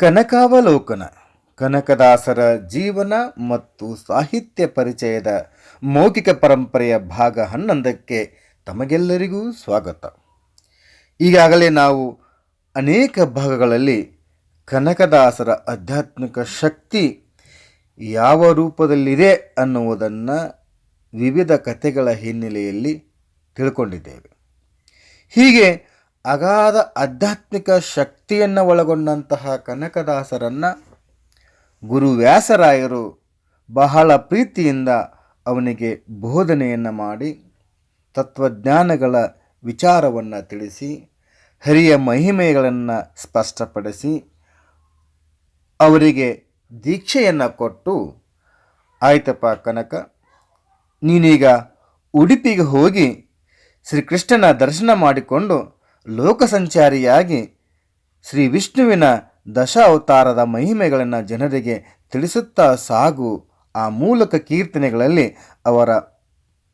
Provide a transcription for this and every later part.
ಕನಕಾವಲೋಕನ, ಕನಕದಾಸರ ಜೀವನ ಮತ್ತು ಸಾಹಿತ್ಯ ಪರಿಚಯದ ಮೌಖಿಕ ಪರಂಪರೆಯ ಭಾಗ ಹನ್ನೊಂದಕ್ಕೆ ತಮಗೆಲ್ಲರಿಗೂ ಸ್ವಾಗತ. ಈಗಾಗಲೇ ನಾವು ಅನೇಕ ಭಾಗಗಳಲ್ಲಿ ಕನಕದಾಸರ ಆಧ್ಯಾತ್ಮಿಕ ಶಕ್ತಿ ಯಾವ ರೂಪದಲ್ಲಿದೆ ಅನ್ನುವುದನ್ನು ವಿವಿಧ ಕಥೆಗಳ ಹಿನ್ನೆಲೆಯಲ್ಲಿ ತಿಳ್ಕೊಂಡಿದ್ದೇವೆ. ಹೀಗೆ ಅಗಾಧ ಆಧ್ಯಾತ್ಮಿಕ ಶಕ್ತಿಯನ್ನು ಒಳಗೊಂಡಂತಹ ಕನಕದಾಸರನ್ನು ಗುರುವ್ಯಾಸರಾಯರು ಬಹಳ ಪ್ರೀತಿಯಿಂದ ಅವನಿಗೆ ಬೋಧನೆಯನ್ನು ಮಾಡಿ, ತತ್ವಜ್ಞಾನಗಳ ವಿಚಾರವನ್ನು ತಿಳಿಸಿ, ಹರಿಯ ಮಹಿಮೆಗಳನ್ನು ಸ್ಪಷ್ಟಪಡಿಸಿ, ಅವರಿಗೆ ದೀಕ್ಷೆಯನ್ನು ಕೊಟ್ಟು, ಆಯ್ತಪ್ಪ ಕನಕ, ನೀನೀಗ ಉಡುಪಿಗೆ ಹೋಗಿ ಶ್ರೀಕೃಷ್ಣನ ದರ್ಶನ ಮಾಡಿಕೊಂಡು ಲೋಕ ಸಂಚಾರಿಯಾಗಿ ಶ್ರೀ ವಿಷ್ಣುವಿನ ದಶ ಅವತಾರದ ಮಹಿಮೆಗಳನ್ನು ಜನರಿಗೆ ತಿಳಿಸುತ್ತಾ ಸಾಗು ಆ ಮೂಲಕ ಕೀರ್ತನೆಗಳಲ್ಲಿ ಅವರ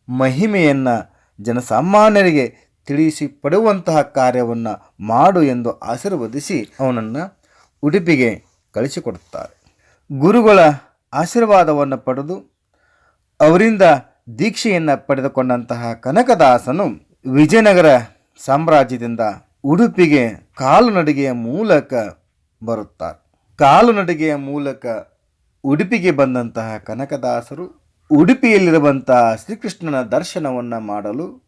ಮಹಿಮೆಯನ್ನು ಜನಸಾಮಾನ್ಯರಿಗೆ ತಿಳಿಸಿ ಪಡುವಂತಹ ಕಾರ್ಯವನ್ನು ಮಾಡು ಎಂದು ಆಶೀರ್ವದಿಸಿ ಅವನನ್ನು ಉಡುಪಿಗೆ ಕಳಿಸಿಕೊಡುತ್ತಾರೆ. ಗುರುಗಳ ಆಶೀರ್ವಾದವನ್ನು ಪಡೆದು ಅವರಿಂದ ದೀಕ್ಷೆಯನ್ನು ಪಡೆದುಕೊಂಡಂತಹ ಕನಕದಾಸನು ವಿಜಯನಗರ ಸಾಮ್ರಾಜ್ಯದಿಂದ ಉಡುಪಿಗೆ ಕಾಲುನಡಿಗೆಯ ಮೂಲಕ ಬರುತ್ತಾರೆ. ಕಾಲುನಡಿಗೆಯ ಮೂಲಕ ಉಡುಪಿಗೆ ಬಂದಂತಹ ಕನಕದಾಸರು ಉಡುಪಿಯಲ್ಲಿರುವಂತಹ ಶ್ರೀಕೃಷ್ಣನ ದರ್ಶನವನ್ನು ಮಾಡಲು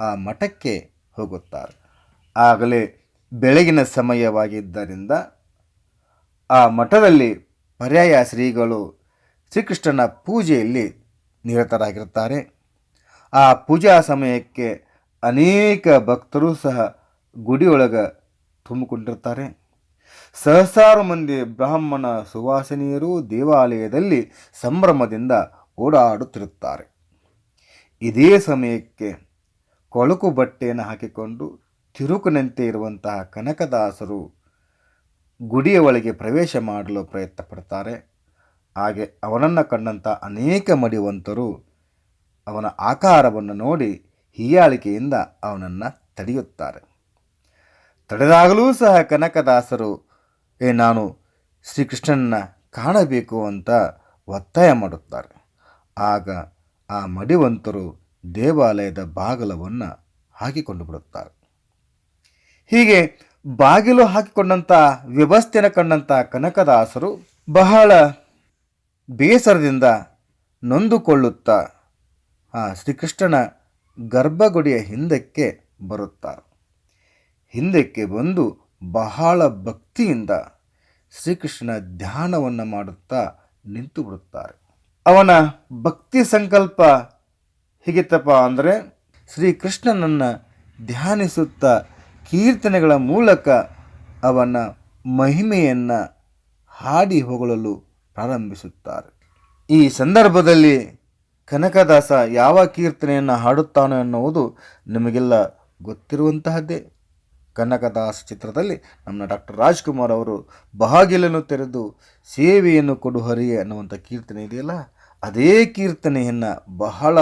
ಆ ಮಠಕ್ಕೆ ಹೋಗುತ್ತಾರೆ. ಆಗಲೇ ಬೆಳಗಿನ ಸಮಯವಾಗಿದ್ದರಿಂದ ಆ ಮಠದಲ್ಲಿ ಪರ್ಯಾಯ ಶ್ರೀಗಳು ಶ್ರೀಕೃಷ್ಣನ ಪೂಜೆಯಲ್ಲಿ ನಿರತರಾಗಿರುತ್ತಾರೆ. ಆ ಪೂಜಾ ಸಮಯಕ್ಕೆ ಅನೇಕ ಭಕ್ತರು ಸಹ ಗುಡಿಯೊಳಗೆ ತುಂಬಿಕೊಂಡಿರ್ತಾರೆ. ಸಹಸ್ರಾರು ಮಂದಿ ಬ್ರಾಹ್ಮಣ ಸುವಾಸನೀಯರು ದೇವಾಲಯದಲ್ಲಿ ಸಂಭ್ರಮದಿಂದ ಓಡಾಡುತ್ತಿರುತ್ತಾರೆ. ಇದೇ ಸಮಯಕ್ಕೆ ಕೊಳಕು ಬಟ್ಟೆಯನ್ನು ಹಾಕಿಕೊಂಡು ತಿರುಕುನಂತೆ ಇರುವಂತಹ ಕನಕದಾಸರು ಗುಡಿಯ ಒಳಗೆ ಪ್ರವೇಶ ಮಾಡಲು ಪ್ರಯತ್ನ ಪಡ್ತಾರೆ ಹಾಗೆ ಅವನನ್ನು ಕಂಡಂಥ ಅನೇಕ ಮಡಿವಂತರು ಅವನ ಆಕಾರವನ್ನು ನೋಡಿ ಹೀಯಾಳಿಕೆಯಿಂದ ಅವನನ್ನು ತಡೆಯುತ್ತಾರೆ. ತಡೆದಾಗಲೂ ಸಹ ಕನಕದಾಸರು, ಏ ನಾನು ಶ್ರೀಕೃಷ್ಣನ ಕಾಣಬೇಕು ಅಂತ ಒತ್ತಾಯ ಮಾಡುತ್ತಾರೆ. ಆಗ ಆ ಮಡಿವಂತರು ದೇವಾಲಯದ ಬಾಗಿಲವನ್ನು ಹಾಕಿಕೊಂಡು ಬಿಡುತ್ತಾರೆ. ಹೀಗೆ ಬಾಗಿಲು ಹಾಕಿಕೊಂಡಂಥ ವ್ಯವಸ್ಥೆಯನ್ನು ಕಂಡಂಥ ಕನಕದಾಸರು ಬಹಳ ಬೇಸರದಿಂದ ನೊಂದುಕೊಳ್ಳುತ್ತಾ, ಆ ಶ್ರೀಕೃಷ್ಣನ ಗರ್ಭಗುಡಿಯ ಹಿಂದಕ್ಕೆ ಬರುತ್ತಾರೆ. ಹಿಂದಕ್ಕೆ ಬಂದು ಬಹಳ ಭಕ್ತಿಯಿಂದ ಶ್ರೀಕೃಷ್ಣ ಧ್ಯಾನವನ್ನು ಮಾಡುತ್ತಾ ನಿಂತು ಬಿಡುತ್ತಾರೆ. ಅವನ ಭಕ್ತಿ ಸಂಕಲ್ಪ ಹೀಗಿತ್ತಪ್ಪ ಅಂದರೆ ಶ್ರೀಕೃಷ್ಣನನ್ನು ಧ್ಯಾನಿಸುತ್ತಾ ಕೀರ್ತನೆಗಳ ಮೂಲಕ ಅವನ ಮಹಿಮೆಯನ್ನು ಹಾಡಿ ಹೊಗಳಲು ಪ್ರಾರಂಭಿಸುತ್ತಾರೆ. ಈ ಸಂದರ್ಭದಲ್ಲಿ ಕನಕದಾಸ ಯಾವ ಕೀರ್ತನೆಯನ್ನು ಹಾಡುತ್ತಾನೋ ಎನ್ನುವುದು ನಿಮಗೆಲ್ಲ ಗೊತ್ತಿರುವಂತಹದ್ದೇ. ಕನಕದಾಸ ಚಿತ್ರದಲ್ಲಿ ನಮ್ಮ ಡಾಕ್ಟರ್ ರಾಜ್ಕುಮಾರ್ ಅವರು ಬಾಗಿಲನ್ನು ತೆರೆದು ಸೇವೆಯನ್ನು ಕೊಡು ಹರಿಯೇ ಅನ್ನುವಂಥ ಕೀರ್ತನೆ ಇದೆಯಲ್ಲ, ಅದೇ ಕೀರ್ತನೆಯನ್ನು ಬಹಳ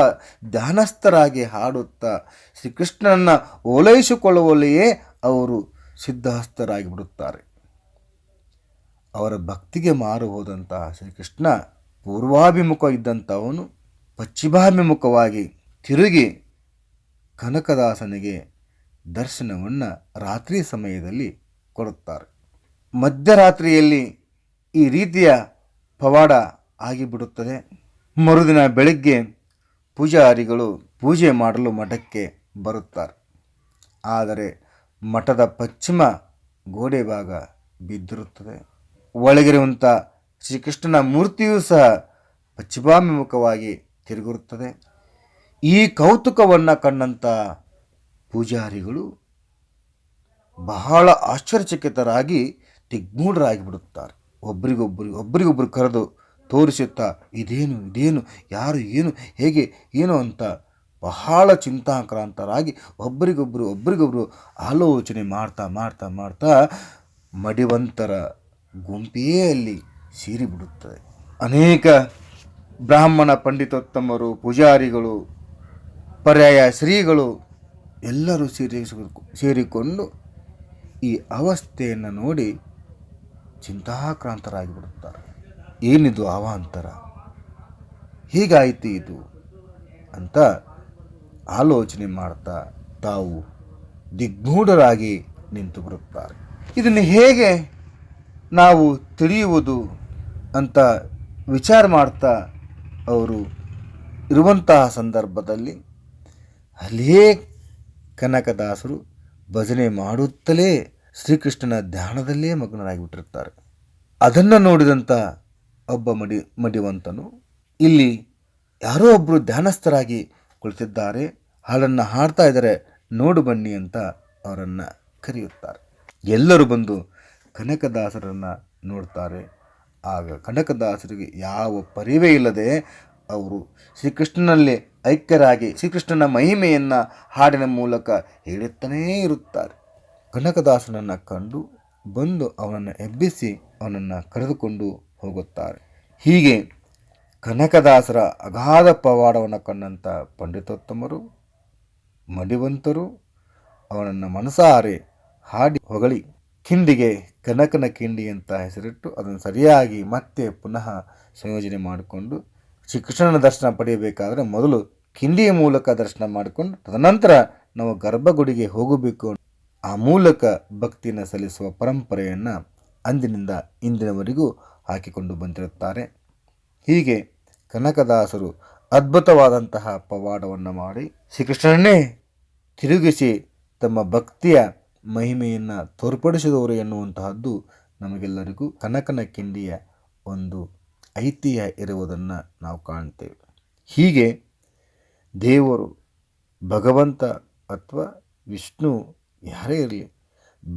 ಧ್ಯಾನಸ್ಥರಾಗಿ ಹಾಡುತ್ತಾ ಶ್ರೀಕೃಷ್ಣನನ್ನು ಓಲೈಸಿಕೊಳ್ಳುವಲ್ಲಿಯೇ ಅವರು ಸಿದ್ಧಹಸ್ತರಾಗಿ ಬಿಡುತ್ತಾರೆ ಅವರ ಭಕ್ತಿಗೆ ಮಾರು ಹೋದಂತಹ ಶ್ರೀಕೃಷ್ಣ ಪೂರ್ವಾಭಿಮುಖ ಇದ್ದಂಥವನು. ಪಶ್ಚಿಮಾಭಿಮುಖವಾಗಿ ತಿರುಗಿ ಕನಕದಾಸನಿಗೆ ದರ್ಶನವನ್ನು ರಾತ್ರಿ ಸಮಯದಲ್ಲಿ ಕೊಡುತ್ತಾರೆ. ಮಧ್ಯರಾತ್ರಿಯಲ್ಲಿ ಈ ರೀತಿಯ ಪವಾಡ ಆಗಿಬಿಡುತ್ತದೆ. ಮರುದಿನ ಬೆಳಗ್ಗೆ ಪೂಜಾರಿಗಳು ಪೂಜೆ ಮಾಡಲು ಮಠಕ್ಕೆ ಬರುತ್ತಾರೆ. ಆದರೆ ಮಠದ ಪಶ್ಚಿಮ ಗೋಡೆ ಭಾಗ ಬಿದ್ದಿರುತ್ತದೆ. ಒಳಗಿರುವಂಥ ಶ್ರೀಕೃಷ್ಣನ ಮೂರ್ತಿಯೂ ಸಹ ಪಶ್ಚಿಮಾಭಿಮುಖವಾಗಿ ತಿರುಗಿರುತ್ತದೆ. ಈ ಕೌತುಕವನ್ನು ಕಂಡಂಥ ಪೂಜಾರಿಗಳು ಬಹಳ ಆಶ್ಚರ್ಯಚಕಿತರಾಗಿ ತಿಗ್ಮೂಡರಾಗಿ ಬಿಡುತ್ತಾರೆ ಒಬ್ಬರಿಗೊಬ್ಬರು ಒಬ್ಬರಿಗೊಬ್ಬರು ಕರೆದು ತೋರಿಸುತ್ತಾ, ಇದೇನು ಇದೇನು, ಯಾರು, ಏನು, ಹೇಗೆ, ಏನು ಅಂತ ಬಹಳ ಚಿಂತಾಕ್ರಾಂತರಾಗಿ ಒಬ್ಬರಿಗೊಬ್ಬರು ಒಬ್ಬರಿಗೊಬ್ಬರು ಆಲೋಚನೆ ಮಾಡ್ತಾ ಮಾಡ್ತಾ ಮಾಡ್ತಾ ಮಡಿವಂತರ ಗುಂಪೇ ಅಲ್ಲಿ ಸೇರಿಬಿಡುತ್ತದೆ. ಅನೇಕ ಬ್ರಾಹ್ಮಣ ಪಂಡಿತೋತ್ತಮರು, ಪೂಜಾರಿಗಳು, ಪರ್ಯಾಯ ಶ್ರೀಗಳು ಎಲ್ಲರೂ ಸೇರಿ ಸೇರಿಕೊಂಡು ಈ ಅವಸ್ಥೆಯನ್ನು ನೋಡಿ ಚಿಂತಾಕ್ರಾಂತರಾಗಿ ಬಿಡುತ್ತಾರೆ ಏನಿದು ಅವಾಂತರ? ಹೀಗಾಯಿತು ಇದು ಅಂತ ಆಲೋಚನೆ ಮಾಡ್ತಾ ತಾವು ದಿಗ್ಮೂಢರಾಗಿ ನಿಂತು ಬಿಡುತ್ತಾರೆ ಇದನ್ನು ಹೇಗೆ ನಾವು ತಿಳಿಯುವುದು ಅಂತ ವಿಚಾರ ಮಾಡ್ತಾ ಅವರು ಇರುವಂತಹ ಸಂದರ್ಭದಲ್ಲಿ ಅಲ್ಲೇ ಕನಕದಾಸರು ಭಜನೆ ಮಾಡುತ್ತಲೇ ಶ್ರೀಕೃಷ್ಣನ ಧ್ಯಾನದಲ್ಲೇ ಮಗ್ನರಾಗಿಬಿಟ್ಟಿರ್ತಾರೆ. ಅದನ್ನು ನೋಡಿದಂಥ ಒಬ್ಬ ಮಡಿ, ಮಡಿವಂತನು ಇಲ್ಲಿ ಯಾರೋ ಒಬ್ಬರು ಧ್ಯಾನಸ್ಥರಾಗಿ ಕುಳಿತಿದ್ದಾರೆ, ಹಾಡನ್ನು ಹಾಡ್ತಾ ಇದ್ದಾರೆ, ನೋಡು ಬನ್ನಿ ಅಂತ ಅವರನ್ನು ಕರೆಯುತ್ತಾರೆ. ಎಲ್ಲರೂ ಬಂದು ಕನಕದಾಸರನ್ನು ನೋಡ್ತಾರೆ. ಆಗ ಕನಕದಾಸರಿಗೆ ಯಾವ ಪರಿವೇ ಇಲ್ಲದೆ ಅವರು ಶ್ರೀಕೃಷ್ಣನಲ್ಲಿ ಐಕ್ಯರಾಗಿ ಶ್ರೀಕೃಷ್ಣನ ಮಹಿಮೆಯನ್ನು ಹಾಡಿನ ಮೂಲಕ ಹೇಳುತ್ತಲೇ ಇರುತ್ತಾರೆ. ಕನಕದಾಸನನ್ನು ಕಂಡು ಬಂದು ಅವನನ್ನು ಎಬ್ಬಿಸಿ ಅವನನ್ನು ಕರೆದುಕೊಂಡು ಹೋಗುತ್ತಾರೆ. ಹೀಗೆ ಕನಕದಾಸರ ಅಗಾಧ ಪವಾಡವನ್ನು ಕಂಡಂಥ ಪಂಡಿತೋತ್ತಮರು ಮಡಿವಂತರು ಅವನನ್ನು ಮನಸಾರೆ ಹಾಡಿ ಹೊಗಳಿ, ಕಿಂಡಿಗೆ ಕನಕನ ಕಿಂಡಿ ಅಂತ ಹೆಸರಿಟ್ಟು ಅದನ್ನು ಸರಿಯಾಗಿ ಮತ್ತೆ ಪುನಃ ಸಂಯೋಜನೆ ಮಾಡಿಕೊಂಡು ಶ್ರೀಕೃಷ್ಣನ ದರ್ಶನ ಪಡೆಯಬೇಕಾದರೆ ಮೊದಲು ಕಿಂಡಿಯ ಮೂಲಕ ದರ್ಶನ ಮಾಡಿಕೊಂಡು ತದನಂತರ ನಾವು ಗರ್ಭಗುಡಿಗೆ ಹೋಗಬೇಕು. ಆ ಮೂಲಕ ಭಕ್ತಿಯನ್ನು ಸಲ್ಲಿಸುವ ಪರಂಪರೆಯನ್ನು ಅಂದಿನಿಂದ ಇಂದಿನವರೆಗೂ ಹಾಕಿಕೊಂಡು ಬಂದಿರುತ್ತಾರೆ. ಹೀಗೆ ಕನಕದಾಸರು ಅದ್ಭುತವಾದಂತಹ ಪವಾಡವನ್ನು ಮಾಡಿ ಶ್ರೀಕೃಷ್ಣನನ್ನೇ ತಿರುಗಿಸಿ ತಮ್ಮ ಭಕ್ತಿಯ ಮಹಿಮೆಯನ್ನು ತೋರ್ಪಡಿಸಿದವರು ಎನ್ನುವಂತಹದ್ದು ನಮಗೆಲ್ಲರಿಗೂ ಕನಕನ ಕಿಂಡಿಯ ಒಂದು ಐತಿಹ್ಯ ಇರುವುದನ್ನು ನಾವು ಕಾಣ್ತೇವೆ. ಹೀಗೆ ದೇವರು ಭಗವಂತ ಅಥವಾ ವಿಷ್ಣು ಯಾರೇ ಇರಲಿ,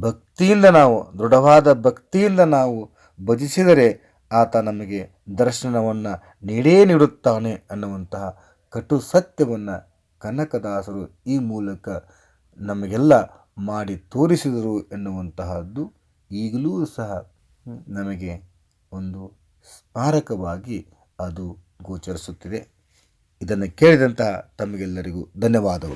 ಭಕ್ತಿಯಿಂದ ನಾವು, ದೃಢವಾದ ಭಕ್ತಿಯಿಂದ ನಾವು ಭಜಿಸಿದರೆ ಆತ ನಮಗೆ ದರ್ಶನವನ್ನು ನೀಡೇ ನೀಡುತ್ತಾನೆ ಅನ್ನುವಂತಹ ಕಟು ಸತ್ಯವನ್ನು ಕನಕದಾಸರು ಈ ಮೂಲಕ ನಮಗೆಲ್ಲ ಮಾಡಿ ತೋರಿಸಿದರು ಎನ್ನುವಂತಹದ್ದು ಈಗಲೂ ಸಹ ನಮಗೆ ಒಂದು ಸ್ಮಾರಕವಾಗಿ ಅದು ಗೋಚರಿಸುತ್ತಿದೆ. ಇದನ್ನು ಕೇಳಿದಂತಹ ತಮಗೆಲ್ಲರಿಗೂ ಧನ್ಯವಾದಗಳು.